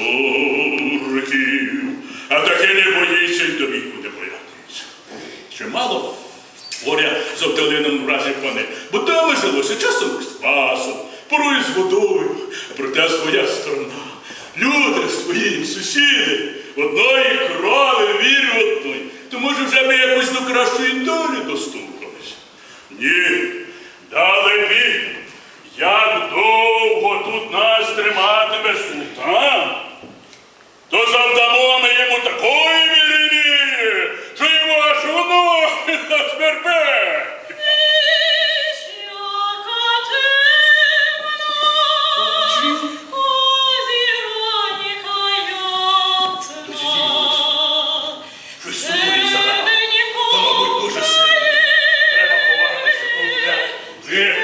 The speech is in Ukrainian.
Турків, а таки не боїться й тобі буде боятися. Чимало горя з Опталином вразі пане, бо там жилося часом з квасом, порою з водою, проте своя сторона. Люди свої, сусіди, одної крови, вірю одної, то може вже ми якось до кращої долі достукались. Ні, далебі, як довго тут нас триматиме султан, Yeah.